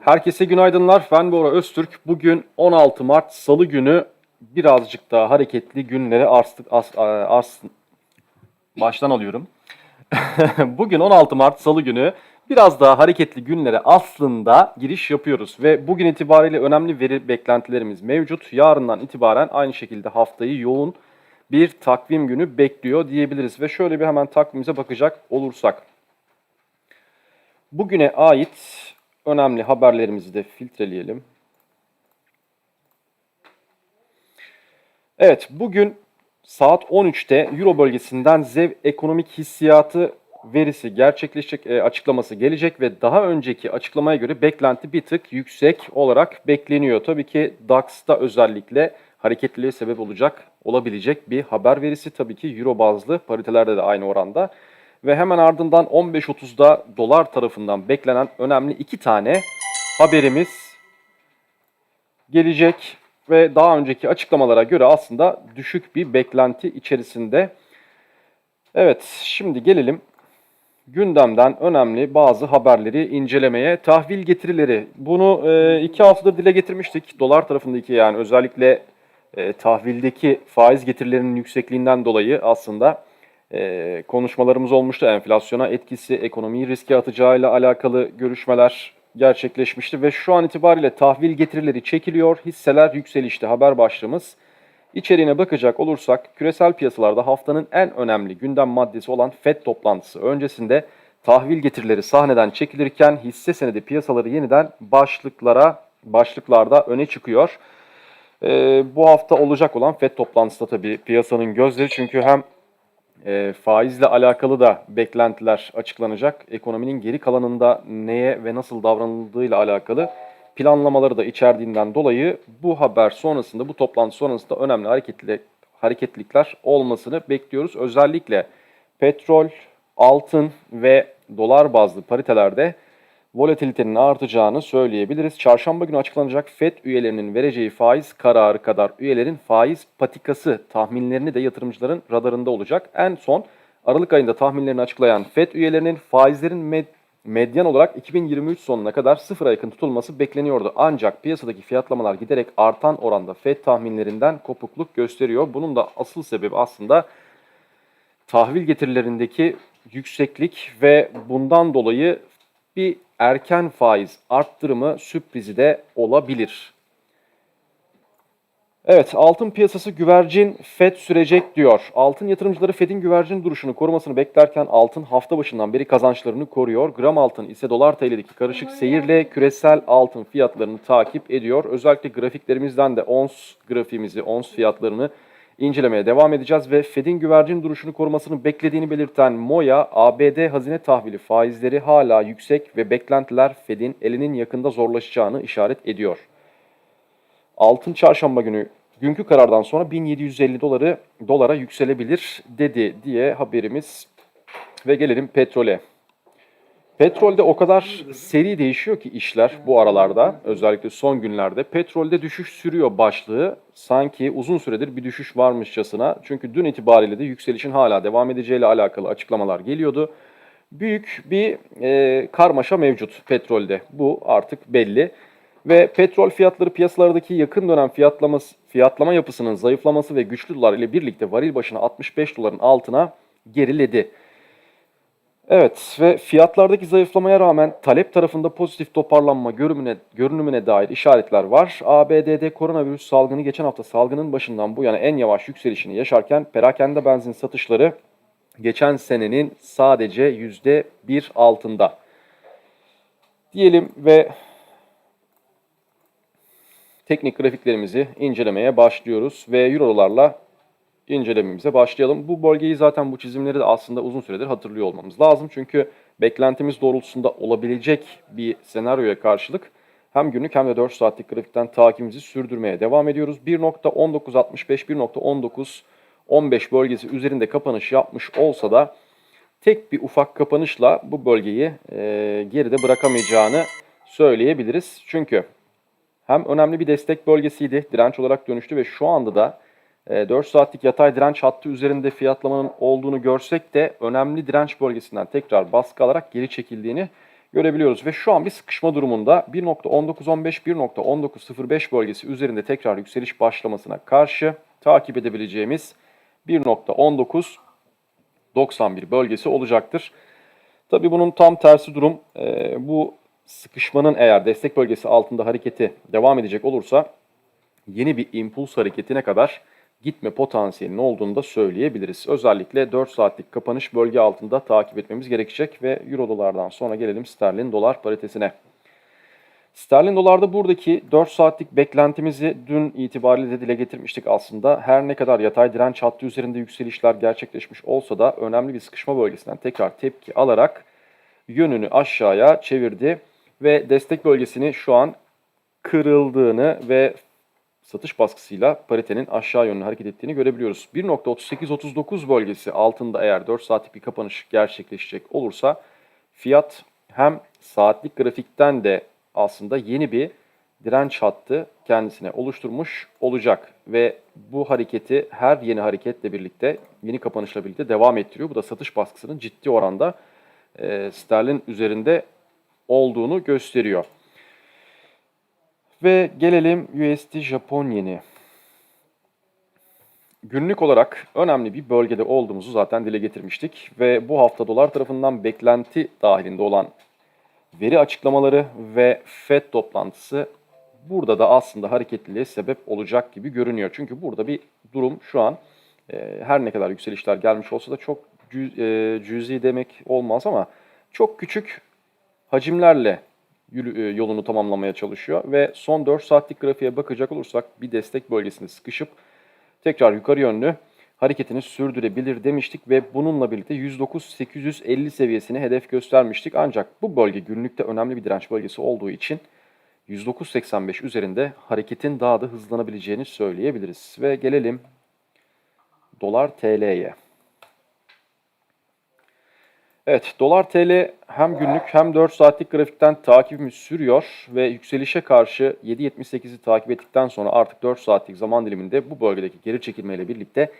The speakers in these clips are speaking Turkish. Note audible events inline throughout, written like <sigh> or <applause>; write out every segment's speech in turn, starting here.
Herkese günaydınlar. Ben Bora Öztürk. Bugün 16 Mart Salı günü birazcık daha hareketli günlere arstık, as, ars, baştan alıyorum. <laughs> bugün 16 Mart Salı günü biraz daha hareketli günlere aslında giriş yapıyoruz. Ve bugün itibariyle önemli veri beklentilerimiz mevcut. Yarından itibaren aynı şekilde haftayı yoğun bir takvim günü bekliyor diyebiliriz. Ve şöyle bir hemen takvimimize bakacak olursak. Bugüne ait önemli haberlerimizi de filtreleyelim. Evet, bugün saat 13'te Euro bölgesinden ZEV ekonomik hissiyatı verisi gerçekleşecek, e, açıklaması gelecek ve daha önceki açıklamaya göre beklenti bir tık yüksek olarak bekleniyor. Tabii ki DAX'ta özellikle hareketliliğe sebep olacak, olabilecek bir haber verisi tabii ki Euro bazlı paritelerde de aynı oranda. Ve hemen ardından 15.30'da dolar tarafından beklenen önemli iki tane haberimiz gelecek. Ve daha önceki açıklamalara göre aslında düşük bir beklenti içerisinde. Evet şimdi gelelim gündemden önemli bazı haberleri incelemeye. Tahvil getirileri. Bunu e, iki haftadır dile getirmiştik. Dolar tarafındaki yani özellikle e, tahvildeki faiz getirilerinin yüksekliğinden dolayı aslında e, konuşmalarımız olmuştu. Enflasyona etkisi, ekonomiyi riske atacağıyla alakalı görüşmeler gerçekleşmişti ve şu an itibariyle tahvil getirileri çekiliyor, hisseler yükselişte haber başlığımız. İçeriğine bakacak olursak küresel piyasalarda haftanın en önemli gündem maddesi olan FED toplantısı öncesinde tahvil getirileri sahneden çekilirken hisse senedi piyasaları yeniden başlıklara başlıklarda öne çıkıyor. Ee, bu hafta olacak olan FED toplantısı da tabii piyasanın gözleri çünkü hem e, faizle alakalı da beklentiler açıklanacak. Ekonominin geri kalanında neye ve nasıl davranıldığıyla alakalı planlamaları da içerdiğinden dolayı bu haber sonrasında, bu toplantı sonrasında önemli hareketli, hareketlilikler olmasını bekliyoruz. Özellikle petrol, altın ve dolar bazlı paritelerde volatilitenin artacağını söyleyebiliriz. Çarşamba günü açıklanacak FED üyelerinin vereceği faiz kararı kadar üyelerin faiz patikası tahminlerini de yatırımcıların radarında olacak. En son Aralık ayında tahminlerini açıklayan FED üyelerinin faizlerin med medyan olarak 2023 sonuna kadar sıfıra yakın tutulması bekleniyordu. Ancak piyasadaki fiyatlamalar giderek artan oranda FED tahminlerinden kopukluk gösteriyor. Bunun da asıl sebebi aslında tahvil getirilerindeki yükseklik ve bundan dolayı bir erken faiz arttırımı sürprizi de olabilir. Evet, altın piyasası güvercin FED sürecek diyor. Altın yatırımcıları FED'in güvercin duruşunu korumasını beklerken altın hafta başından beri kazançlarını koruyor. Gram altın ise dolar TL'deki karışık seyirle küresel altın fiyatlarını takip ediyor. Özellikle grafiklerimizden de ons grafiğimizi, ons fiyatlarını incelemeye devam edeceğiz ve Fed'in güvercin duruşunu korumasını beklediğini belirten Moya, ABD hazine tahvili faizleri hala yüksek ve beklentiler Fed'in elinin yakında zorlaşacağını işaret ediyor. Altın çarşamba günü günkü karardan sonra 1750 doları dolara yükselebilir dedi diye haberimiz ve gelelim petrole. Petrolde o kadar seri değişiyor ki işler bu aralarda özellikle son günlerde. Petrolde düşüş sürüyor başlığı sanki uzun süredir bir düşüş varmışçasına. Çünkü dün itibariyle de yükselişin hala devam edeceğiyle alakalı açıklamalar geliyordu. Büyük bir e, karmaşa mevcut petrolde bu artık belli. Ve petrol fiyatları piyasalardaki yakın dönem fiyatlaması, fiyatlama yapısının zayıflaması ve güçlü dolar ile birlikte varil başına 65 doların altına geriledi. Evet ve fiyatlardaki zayıflamaya rağmen talep tarafında pozitif toparlanma görünümüne, görünümüne dair işaretler var. ABD'de koronavirüs salgını geçen hafta salgının başından bu yana en yavaş yükselişini yaşarken perakende benzin satışları geçen senenin sadece %1 altında. Diyelim ve teknik grafiklerimizi incelemeye başlıyoruz ve eurolarla incelememize başlayalım. Bu bölgeyi zaten bu çizimleri de aslında uzun süredir hatırlıyor olmamız lazım. Çünkü beklentimiz doğrultusunda olabilecek bir senaryoya karşılık hem günlük hem de 4 saatlik grafikten takibimizi sürdürmeye devam ediyoruz. 1.1965, 1.1915 bölgesi üzerinde kapanış yapmış olsa da tek bir ufak kapanışla bu bölgeyi e, geride bırakamayacağını söyleyebiliriz. Çünkü hem önemli bir destek bölgesiydi, direnç olarak dönüştü ve şu anda da 4 ee, saatlik yatay direnç hattı üzerinde fiyatlamanın olduğunu görsek de önemli direnç bölgesinden tekrar baskı alarak geri çekildiğini görebiliyoruz. Ve şu an bir sıkışma durumunda 1.1915, 1.1905 bölgesi üzerinde tekrar yükseliş başlamasına karşı takip edebileceğimiz 1.1991 bölgesi olacaktır. Tabi bunun tam tersi durum e, bu sıkışmanın eğer destek bölgesi altında hareketi devam edecek olursa yeni bir impuls hareketine kadar gitme potansiyelinin olduğunu da söyleyebiliriz. Özellikle 4 saatlik kapanış bölge altında takip etmemiz gerekecek ve euro dolardan sonra gelelim sterlin dolar paritesine. Sterlin dolarda buradaki 4 saatlik beklentimizi dün itibariyle de dile getirmiştik aslında. Her ne kadar yatay direnç hattı üzerinde yükselişler gerçekleşmiş olsa da önemli bir sıkışma bölgesinden tekrar tepki alarak yönünü aşağıya çevirdi ve destek bölgesini şu an kırıldığını ve satış baskısıyla paritenin aşağı yönlü hareket ettiğini görebiliyoruz. 1.3839 bölgesi altında eğer 4 saatlik bir kapanış gerçekleşecek olursa fiyat hem saatlik grafikten de aslında yeni bir direnç hattı kendisine oluşturmuş olacak ve bu hareketi her yeni hareketle birlikte yeni kapanışla birlikte devam ettiriyor. Bu da satış baskısının ciddi oranda e, sterlin üzerinde olduğunu gösteriyor. Ve gelelim USD Japon yeni. Günlük olarak önemli bir bölgede olduğumuzu zaten dile getirmiştik ve bu hafta dolar tarafından beklenti dahilinde olan veri açıklamaları ve FED toplantısı burada da aslında hareketliliğe sebep olacak gibi görünüyor. Çünkü burada bir durum şu an e, her ne kadar yükselişler gelmiş olsa da çok cüz, e, cüzi demek olmaz ama çok küçük hacimlerle yolunu tamamlamaya çalışıyor. Ve son 4 saatlik grafiğe bakacak olursak bir destek bölgesinde sıkışıp tekrar yukarı yönlü hareketini sürdürebilir demiştik ve bununla birlikte 109.850 seviyesini hedef göstermiştik. Ancak bu bölge günlükte önemli bir direnç bölgesi olduğu için 109.85 üzerinde hareketin daha da hızlanabileceğini söyleyebiliriz. Ve gelelim dolar TL'ye. Evet, dolar TL hem günlük hem 4 saatlik grafikten takibimiz sürüyor ve yükselişe karşı 7.78'i takip ettikten sonra artık 4 saatlik zaman diliminde bu bölgedeki geri çekilmeyle birlikte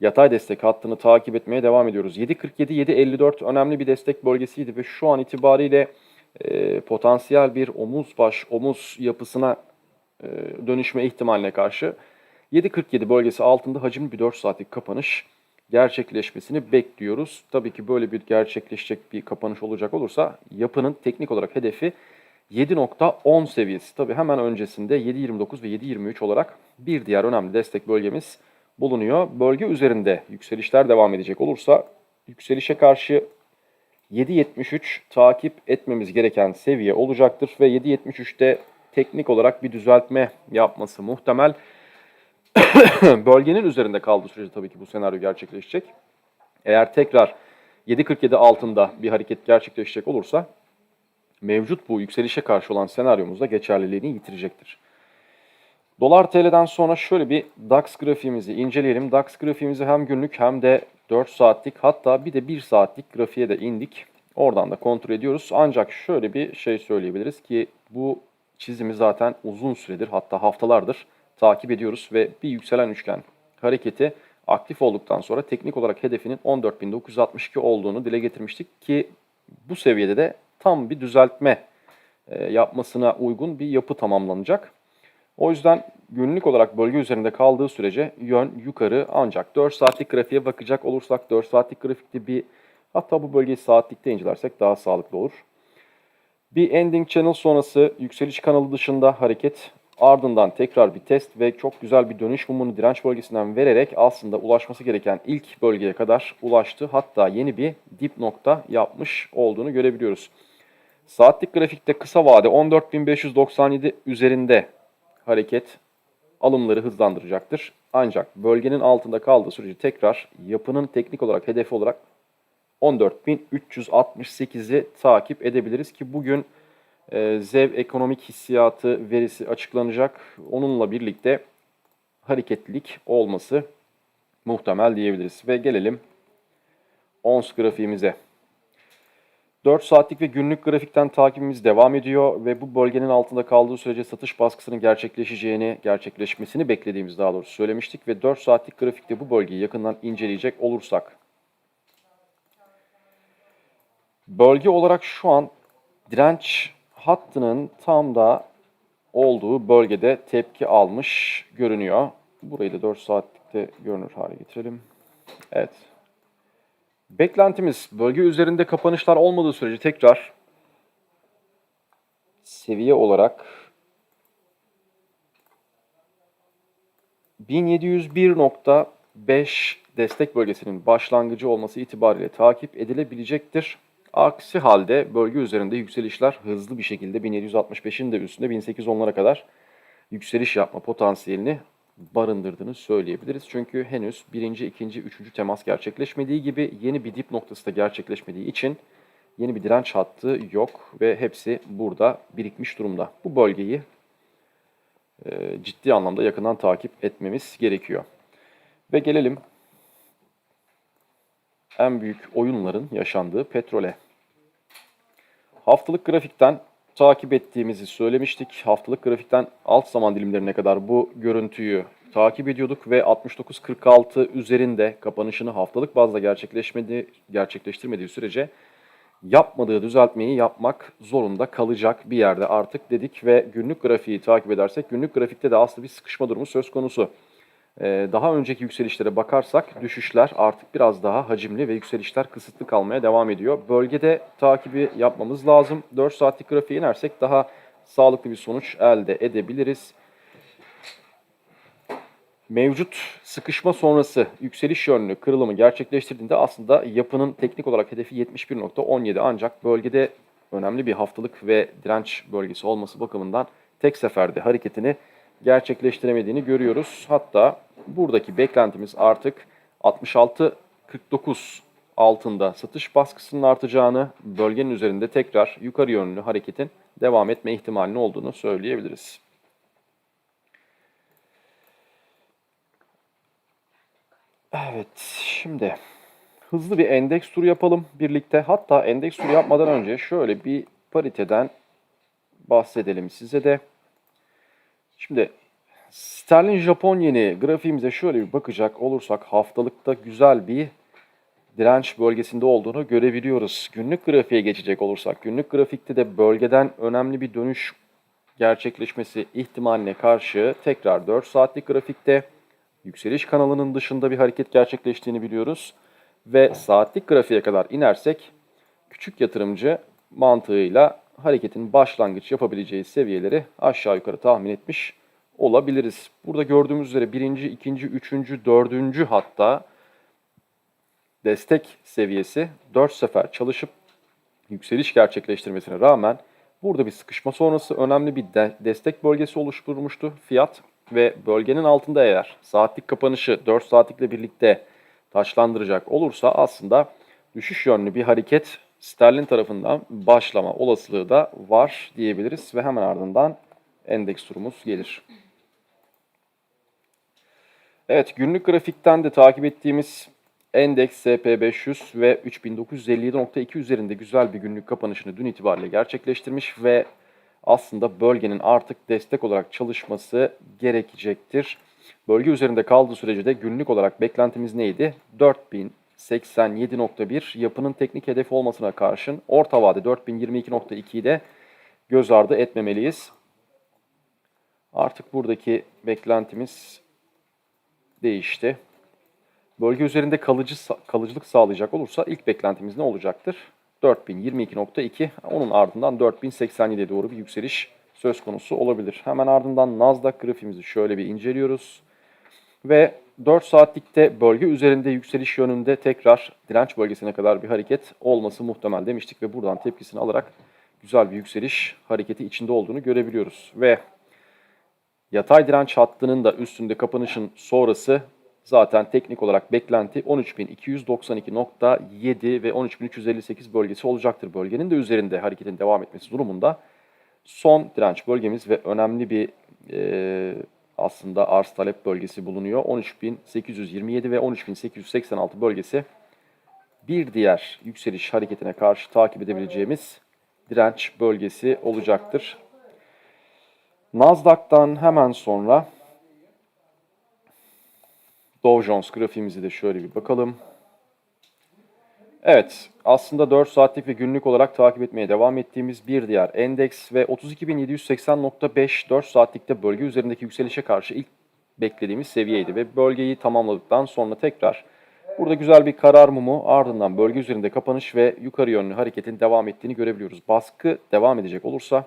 yatay destek hattını takip etmeye devam ediyoruz. 7.47-7.54 önemli bir destek bölgesiydi ve şu an itibariyle e, potansiyel bir omuz baş omuz yapısına e, dönüşme ihtimaline karşı 7.47 bölgesi altında hacimli bir 4 saatlik kapanış gerçekleşmesini bekliyoruz. Tabii ki böyle bir gerçekleşecek bir kapanış olacak olursa yapının teknik olarak hedefi 7.10 seviyesi. Tabii hemen öncesinde 7.29 ve 7.23 olarak bir diğer önemli destek bölgemiz bulunuyor. Bölge üzerinde yükselişler devam edecek olursa yükselişe karşı 7.73 takip etmemiz gereken seviye olacaktır ve 7.73'te teknik olarak bir düzeltme yapması muhtemel. <coughs> Bölgenin üzerinde kaldığı sürece tabii ki bu senaryo gerçekleşecek. Eğer tekrar 7.47 altında bir hareket gerçekleşecek olursa mevcut bu yükselişe karşı olan senaryomuz da geçerliliğini yitirecektir. Dolar TL'den sonra şöyle bir DAX grafiğimizi inceleyelim. DAX grafiğimizi hem günlük hem de 4 saatlik hatta bir de 1 saatlik grafiğe de indik. Oradan da kontrol ediyoruz. Ancak şöyle bir şey söyleyebiliriz ki bu çizimi zaten uzun süredir hatta haftalardır takip ediyoruz ve bir yükselen üçgen hareketi aktif olduktan sonra teknik olarak hedefinin 14.962 olduğunu dile getirmiştik ki bu seviyede de tam bir düzeltme e, yapmasına uygun bir yapı tamamlanacak. O yüzden günlük olarak bölge üzerinde kaldığı sürece yön yukarı ancak 4 saatlik grafiğe bakacak olursak 4 saatlik grafikte bir hatta bu bölgeyi saatlikte incelersek daha sağlıklı olur. Bir ending channel sonrası yükseliş kanalı dışında hareket ardından tekrar bir test ve çok güzel bir dönüş mumunu direnç bölgesinden vererek aslında ulaşması gereken ilk bölgeye kadar ulaştı. Hatta yeni bir dip nokta yapmış olduğunu görebiliyoruz. Saatlik grafikte kısa vade 14.597 üzerinde hareket alımları hızlandıracaktır. Ancak bölgenin altında kaldığı sürece tekrar yapının teknik olarak hedefi olarak 14.368'i takip edebiliriz ki bugün ZEV ekonomik hissiyatı verisi açıklanacak. Onunla birlikte hareketlilik olması muhtemel diyebiliriz. Ve gelelim ONS grafiğimize. 4 saatlik ve günlük grafikten takibimiz devam ediyor ve bu bölgenin altında kaldığı sürece satış baskısının gerçekleşeceğini, gerçekleşmesini beklediğimiz daha doğrusu söylemiştik ve 4 saatlik grafikte bu bölgeyi yakından inceleyecek olursak bölge olarak şu an direnç hattının tam da olduğu bölgede tepki almış görünüyor. Burayı da 4 saatlikte görünür hale getirelim. Evet. Beklentimiz bölge üzerinde kapanışlar olmadığı sürece tekrar seviye olarak 1701.5 destek bölgesinin başlangıcı olması itibariyle takip edilebilecektir. Aksi halde bölge üzerinde yükselişler hızlı bir şekilde 1765'in de üstünde 1810'lara kadar yükseliş yapma potansiyelini barındırdığını söyleyebiliriz. Çünkü henüz birinci, ikinci, üçüncü temas gerçekleşmediği gibi yeni bir dip noktası da gerçekleşmediği için yeni bir direnç hattı yok ve hepsi burada birikmiş durumda. Bu bölgeyi e, ciddi anlamda yakından takip etmemiz gerekiyor. Ve gelelim en büyük oyunların yaşandığı petrole. Haftalık grafikten takip ettiğimizi söylemiştik. Haftalık grafikten alt zaman dilimlerine kadar bu görüntüyü takip ediyorduk ve 69.46 üzerinde kapanışını haftalık bazda gerçekleşmedi, gerçekleştirmediği sürece yapmadığı düzeltmeyi yapmak zorunda kalacak bir yerde artık dedik ve günlük grafiği takip edersek günlük grafikte de aslında bir sıkışma durumu söz konusu. Ee, daha önceki yükselişlere bakarsak düşüşler artık biraz daha hacimli ve yükselişler kısıtlı kalmaya devam ediyor. Bölgede takibi yapmamız lazım. 4 saatlik grafiğe inersek daha sağlıklı bir sonuç elde edebiliriz. Mevcut sıkışma sonrası yükseliş yönlü kırılımı gerçekleştirdiğinde aslında yapının teknik olarak hedefi 71.17 ancak bölgede önemli bir haftalık ve direnç bölgesi olması bakımından tek seferde hareketini gerçekleştiremediğini görüyoruz. Hatta buradaki beklentimiz artık 66.49 altında satış baskısının artacağını, bölgenin üzerinde tekrar yukarı yönlü hareketin devam etme ihtimalinin olduğunu söyleyebiliriz. Evet, şimdi hızlı bir endeks turu yapalım birlikte. Hatta endeks turu yapmadan önce şöyle bir pariteden bahsedelim size de. Şimdi sterlin Japon yeni grafiğimize şöyle bir bakacak olursak haftalıkta güzel bir direnç bölgesinde olduğunu görebiliyoruz. Günlük grafiğe geçecek olursak günlük grafikte de bölgeden önemli bir dönüş gerçekleşmesi ihtimaline karşı tekrar 4 saatlik grafikte yükseliş kanalının dışında bir hareket gerçekleştiğini biliyoruz. Ve saatlik grafiğe kadar inersek küçük yatırımcı mantığıyla hareketin başlangıç yapabileceği seviyeleri aşağı yukarı tahmin etmiş olabiliriz. Burada gördüğümüz üzere birinci, ikinci, üçüncü, dördüncü hatta destek seviyesi 4 sefer çalışıp yükseliş gerçekleştirmesine rağmen burada bir sıkışma sonrası önemli bir de destek bölgesi oluşturmuştu fiyat ve bölgenin altında eğer saatlik kapanışı 4 saatlikle birlikte taşlandıracak olursa aslında düşüş yönlü bir hareket sterlin tarafından başlama olasılığı da var diyebiliriz ve hemen ardından endeks turumuz gelir. Evet günlük grafikten de takip ettiğimiz endeks SP500 ve 3957.2 üzerinde güzel bir günlük kapanışını dün itibariyle gerçekleştirmiş ve aslında bölgenin artık destek olarak çalışması gerekecektir. Bölge üzerinde kaldığı sürece de günlük olarak beklentimiz neydi? 4087.1 yapının teknik hedefi olmasına karşın orta vade 4022.2'yi de göz ardı etmemeliyiz. Artık buradaki beklentimiz değişti. Bölge üzerinde kalıcı kalıcılık sağlayacak olursa ilk beklentimiz ne olacaktır? 4022.2 onun ardından 4087'ye doğru bir yükseliş söz konusu olabilir. Hemen ardından Nasdaq grafiğimizi şöyle bir inceliyoruz. Ve 4 saatlikte bölge üzerinde yükseliş yönünde tekrar direnç bölgesine kadar bir hareket olması muhtemel demiştik ve buradan tepkisini alarak güzel bir yükseliş hareketi içinde olduğunu görebiliyoruz. Ve yatay direnç hattının da üstünde kapanışın sonrası zaten teknik olarak beklenti 13.292.7 ve 13.358 bölgesi olacaktır. Bölgenin de üzerinde hareketin devam etmesi durumunda son direnç bölgemiz ve önemli bir e, aslında arz talep bölgesi bulunuyor. 13.827 ve 13.886 bölgesi bir diğer yükseliş hareketine karşı takip edebileceğimiz direnç bölgesi olacaktır. Nasdaq'tan hemen sonra Dow Jones grafiğimizi de şöyle bir bakalım. Evet, aslında 4 saatlik ve günlük olarak takip etmeye devam ettiğimiz bir diğer endeks ve 32.780.5 4 saatlikte bölge üzerindeki yükselişe karşı ilk beklediğimiz seviyeydi ve bölgeyi tamamladıktan sonra tekrar burada güzel bir karar mumu ardından bölge üzerinde kapanış ve yukarı yönlü hareketin devam ettiğini görebiliyoruz. Baskı devam edecek olursa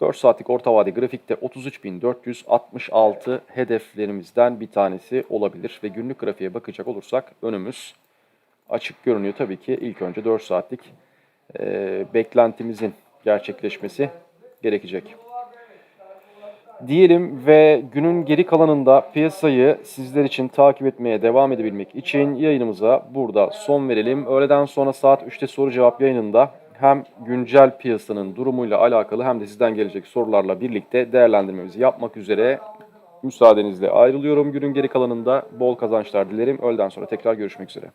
4 saatlik orta vade grafikte 33.466 hedeflerimizden bir tanesi olabilir ve günlük grafiğe bakacak olursak önümüz açık görünüyor. Tabii ki ilk önce 4 saatlik e, beklentimizin gerçekleşmesi gerekecek. Diyelim ve günün geri kalanında piyasayı sizler için takip etmeye devam edebilmek için yayınımıza burada son verelim. Öğleden sonra saat 3'te soru cevap yayınında hem güncel piyasanın durumuyla alakalı hem de sizden gelecek sorularla birlikte değerlendirmemizi yapmak üzere müsaadenizle ayrılıyorum. Günün geri kalanında bol kazançlar dilerim. Öğleden sonra tekrar görüşmek üzere.